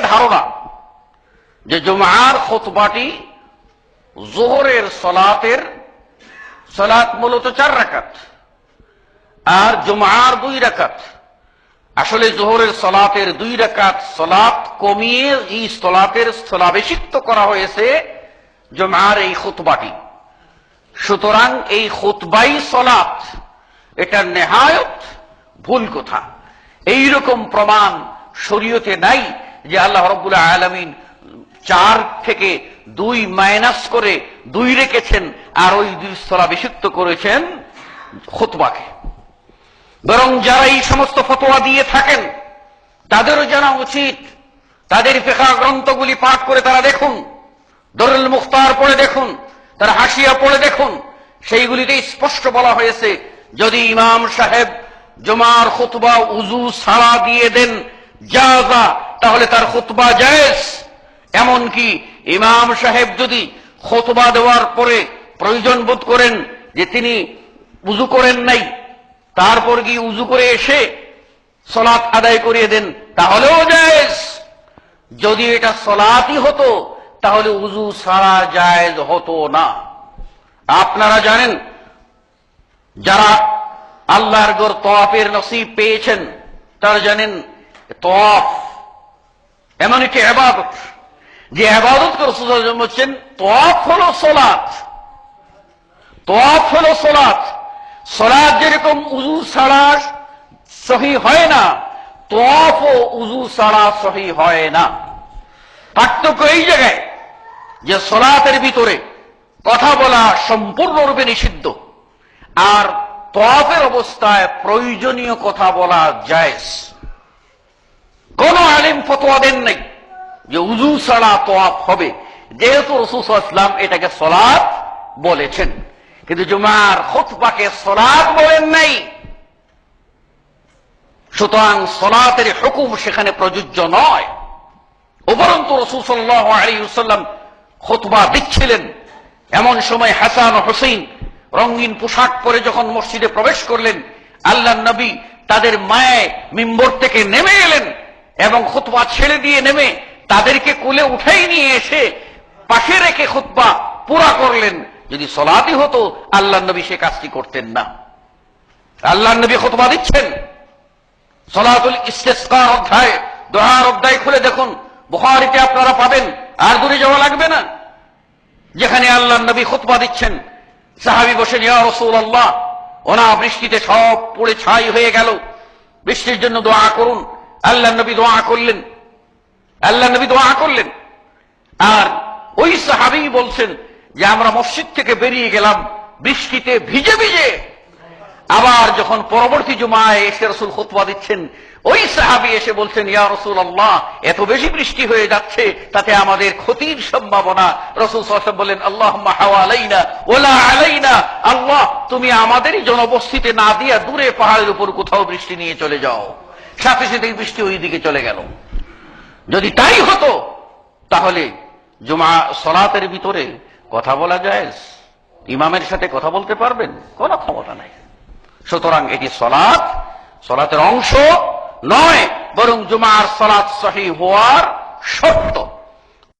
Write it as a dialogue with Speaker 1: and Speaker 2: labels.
Speaker 1: ধারণা যে জুমার খোতবাটি জোহরের সলাতের সলাত মূলত চার রাকাত আর জুমার দুই রাকাত। আসলে জোহরের সলাতের দুই রাকাত সলাত কমিয়ে এই সলাতের স্থলাবেশিত্ব করা হয়েছে জুমার এই খুতবাটি। সুতরাং এই খুতবাই সলাপ এটা নেহায়ত ভুল কথা। এইরকম প্রমাণ শরীয়তে নাই। যে আল্লাহ রব্বুল্লাহ আলমিন চার থেকে দুই মাইনাস করে দুই রেখেছেন, আর ওই দুই স্থলাভিষিক্ত করেছেন খুতবাকে। বরং যারা এই সমস্ত ফতোয়া দিয়ে থাকেন, তাদেরও জানা উচিত, তাদের ফেখা গ্রন্থগুলি পাঠ করে তারা দেখুন, দরুল মুখতার পড়ে দেখুন, তারা হাসিয়া পড়ে দেখুন, সেইগুলিতে স্পষ্ট বলা হয়েছে, যদি ইমাম সাহেব জমার খুতবা উজু সাড়া দিয়ে দেন যা তাহলে তার খুতবা জায়েজ। এমনকি ইমাম সাহেব যদি খোতবা দেওয়ার পরে প্রয়োজন বোধ করেন যে তিনি উজু করেন নাই, তারপর গিয়ে উজু করে এসে সলাৎ আদায় করিয়ে দেন, তাহলেও জায়েজ। যদি এটা সলাতই হতো, তাহলে উজু সারা জায়েজ হতো না। আপনারা জানেন, যারা আল্লাহর গর তফের নসিব পেয়েছেন, তারা জানেন তফ এমন একটি আবাদত যে আবাদত করে বলছেন তফ হলো সোলাত তফ হলো সোলাত সোলাত যেরকম উজু ছাড়া সহি হয় না তফ ও উজু ছাড়া সহি হয় না। পার্থক্য এই জায়গায় যে সোলাতের ভিতরে কথা বলা সম্পূর্ণরূপে নিষিদ্ধ, আর তফের অবস্থায় প্রয়োজনীয় কথা বলা যায় কোন আলিম ফতোয়া দেন নাই যে উজু ছাড়া তোয়াফ হবে। যেহেতু রসুলাম এটাকে সলাদ বলেছেন। কিন্তু জুমার খুতবাকে সলাদ বলেন নাই। সুতরাং সলাতের হুকুম সেখানে প্রযোজ্য নয়। উপরন্তু রসুল সাল্লাহ আলিউসাল্লাম খুতবা দিচ্ছিলেন। এমন সময় হাসান হোসেন রঙিন পোশাক পরে যখন মসজিদে প্রবেশ করলেন আল্লাহ নবী তাদের মায়ে মিম্বর থেকে নেমে এলেন। এবং খুতবা ছেড়ে দিয়ে নেমে তাদেরকে কোলে উঠাই নিয়ে এসে পাশে রেখে খুতবা পুরা করলেন। যদি সলাতি হতো আল্লাহ নবী সে কাজটি করতেন না। আল্লাহ নবী খুতবা দিচ্ছেন। সলাতুল ইস্তেস্কার অধ্যায়, দোহার অধ্যায় খুলে দেখুন। বুহারিতে আপনারা পাবেন। আর দূরে যাওয়া লাগবে না। যেখানে আল্লাহ নবী খুতবা দিচ্ছেন। সাহাবি বসেন ইয়া রসুল আল্লাহ ওনা বৃষ্টিতে সব পড়ে ছাই হয়ে গেল। বৃষ্টির জন্য দোয়া করুন। আল্লাহ নবী দোয়া করলেন। আল্লাহ নবী দোয়া করলেন। আর ওই সাহাবি বলছেন যে, আমরা মসজিদ থেকে বেরিয়ে গেলাম, বৃষ্টিতে ভিজে ভিজে। আবার যখন পরবর্তী জুমায় এসে রসুল খুতবা দিচ্ছেন, ওই সাহাবি এসে বলছেন, ইয়া রসুল আল্লাহ এত বেশি বৃষ্টি হয়ে যাচ্ছে, তাতে আমাদের ক্ষতির সম্ভাবনা। রসুল বললেন আল্লাহ আলাইনা ওলা আলাইনা। আল্লাহ, তুমি আমাদেরই জনবস্তিতে না দিয়া দূরে পাহাড়ের উপর কোথাও বৃষ্টি নিয়ে চলে যাও। সাথে সাথে বৃষ্টি ওই দিকে চলে গেল। যদি তাই হতো, তাহলে জুমা সলাতের ভিতরে কথা বলা যায় ইমামের সাথে কথা বলতে পারবেন? কোনো ক্ষমতা নাই। সুতরাং এটি সলাৎ, সলাতের অংশ নয়, বরং জুমার সলাৎ সহি হওয়ার শর্ত।